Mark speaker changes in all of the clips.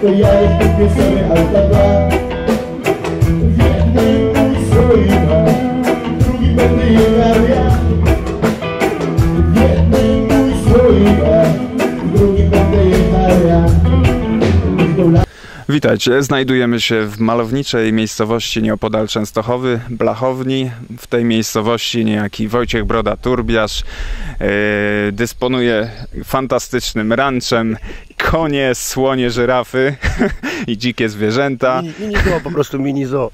Speaker 1: To
Speaker 2: ja jestem piosenek Alta 2 W jednym Drugi będę jechał ja jednym Drugi będę jechał ja
Speaker 3: Witajcie, znajdujemy się w malowniczej miejscowości nieopodal Częstochowy, Blachowni. W tej miejscowości niejaki Wojciech Broda-Turbiarz e, dysponuje fantastycznym ranczem. Konie, słonie, żyrafy i dzikie zwierzęta.
Speaker 4: Mini, zoo, po prostu mini zoo.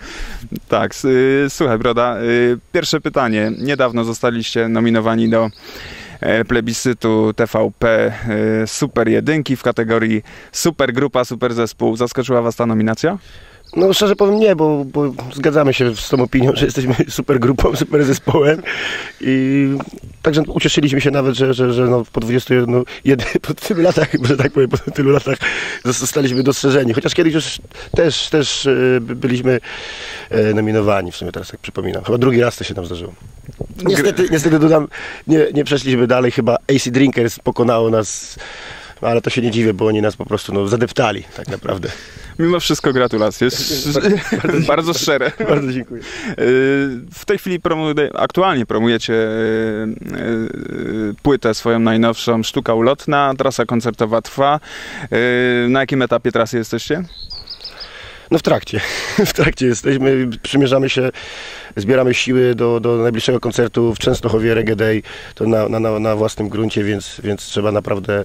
Speaker 3: Tak, y, słuchaj Broda, y, pierwsze pytanie. Niedawno zostaliście nominowani do e, plebiscytu TVP y, Super Jedynki w kategorii Super Grupa, Super Zespół. Zaskoczyła Was ta nominacja?
Speaker 4: No szczerze powiem nie, bo, bo zgadzamy się z tą opinią, że jesteśmy super grupą, super zespołem i także ucieszyliśmy się nawet, że, że, że no po 21, jedy, po tylu latach, że tak powiem, po tylu latach zostaliśmy dostrzeżeni. Chociaż kiedyś już też, też e, by- byliśmy e, nominowani, w sumie teraz jak przypominam. Chyba drugi raz to się tam zdarzyło. Niestety, niestety dodam, nie, nie przeszliśmy dalej, chyba AC Drinkers pokonało nas, ale to się nie dziwię, bo oni nas po prostu no, zadeptali tak naprawdę.
Speaker 3: Mimo wszystko gratulacje. Bardzo szczere.
Speaker 4: Bardzo dziękuję.
Speaker 3: Y, W tej chwili promu- aktualnie promujecie y, y, płytę swoją najnowszą, Sztuka Ulotna, trasa koncertowa trwa. Na jakim etapie trasy jesteście?
Speaker 4: No w trakcie. W trakcie jesteśmy, przymierzamy się, zbieramy siły do, do najbliższego koncertu w Częstochowie Reggae Day. To na, na, na, na własnym gruncie, więc, więc trzeba naprawdę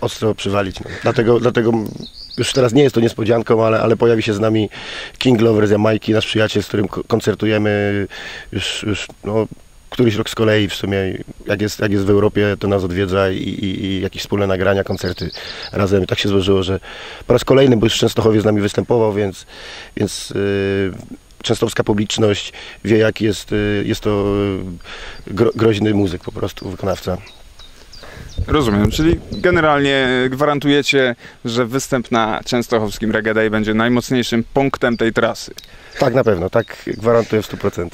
Speaker 4: ostro przywalić. No. Dlatego, dlatego już teraz nie jest to niespodzianką, ale, ale pojawi się z nami King Lover z Jamajki, nasz przyjaciel, z którym ko- koncertujemy już, już no, któryś rok z kolei w sumie. Jak jest, jak jest w Europie, to nas odwiedza i, i, i jakieś wspólne nagrania, koncerty razem. I tak się złożyło, że po raz kolejny, bo już w Częstochowie z nami występował, więc, więc yy, częstochowska publiczność wie, jaki jest, yy, jest to yy, gro, groźny muzyk po prostu, wykonawca.
Speaker 3: Rozumiem, czyli generalnie gwarantujecie, że występ na częstochowskim Reggae Day będzie najmocniejszym punktem tej trasy.
Speaker 4: Tak na pewno, tak gwarantuję w 100%.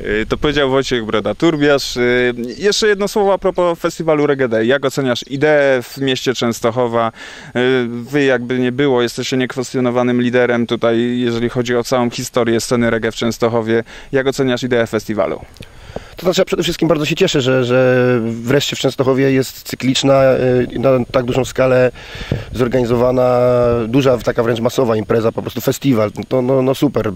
Speaker 3: Y, To powiedział Wojciech Broda-Turbiarz. Y, Jeszcze jedno słowo a propos festiwalu Reggae Day. Jak oceniasz ideę w mieście Częstochowa? Y, Wy jakby nie było, jesteście niekwestionowanym liderem tutaj, jeżeli chodzi o całą historię sceny reggae w Częstochowie. Jak oceniasz ideę festiwalu?
Speaker 4: To znaczy ja przede wszystkim bardzo się cieszę, że, że wreszcie w Częstochowie jest cykliczna, y, na tak dużą skalę zorganizowana, duża, taka wręcz masowa impreza, po prostu festiwal. To no, no super.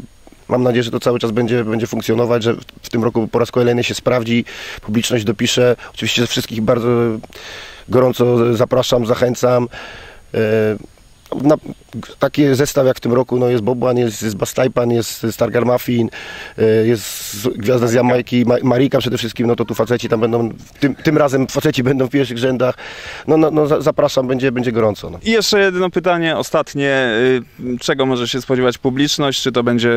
Speaker 4: Mam nadzieję, że to cały czas będzie, będzie funkcjonować, że w- tym roku po raz kolejny się sprawdzi, publiczność dopisze. Oczywiście wszystkich bardzo gorąco zapraszam, zachęcam. Na, taki zestaw jak w tym roku, no jest Bobwan, jest, jest Bastajpan, jest Stargar Muffin, y, jest Gwiazda z Jamajki, Ma- Marika przede wszystkim, no to tu faceci tam będą, tym, tym razem faceci będą w pierwszych rzędach. No, no, no za- zapraszam, będzie, będzie gorąco. No.
Speaker 3: I jeszcze jedno pytanie, ostatnie. Y, Czego może się spodziewać publiczność? Czy to będzie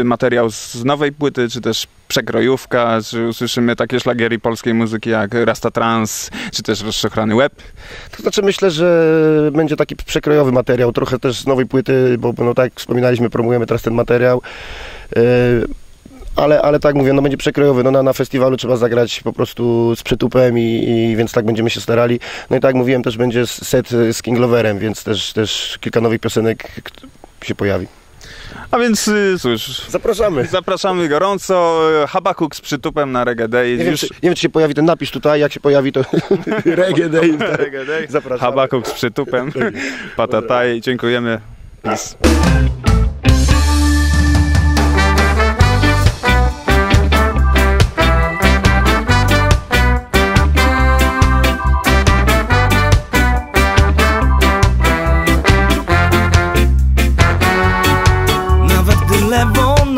Speaker 3: y, materiał z nowej płyty, czy też przekrojówka? Czy usłyszymy takie szlagiery polskiej muzyki jak Rasta Trans, czy też Rozszochrany Łeb?
Speaker 4: To znaczy myślę, że będzie taki przekrojowy materiał, trochę też z nowej płyty, bo no tak wspominaliśmy, promujemy teraz ten materiał. Yy, ale, ale tak mówię, no będzie przekrojowy. No na, na festiwalu trzeba zagrać po prostu z przytupem i, i więc tak będziemy się starali. No i tak jak mówiłem, też będzie set z King Loverem, więc też, też kilka nowych piosenek się pojawi.
Speaker 3: A więc y, cóż,
Speaker 4: Zapraszamy.
Speaker 3: zapraszamy gorąco. Habakuk z przytupem na Reggae Day.
Speaker 4: Nie wiem,
Speaker 3: Już...
Speaker 4: czy, nie wiem, czy się pojawi ten napis tutaj, jak się pojawi to reggae day. Tak.
Speaker 3: Reggae Day.
Speaker 4: Zapraszamy.
Speaker 3: Habakuk z przytupem. Patataj. Dziękujemy. Peace.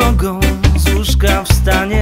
Speaker 1: Nogą z łóżka wstaniesz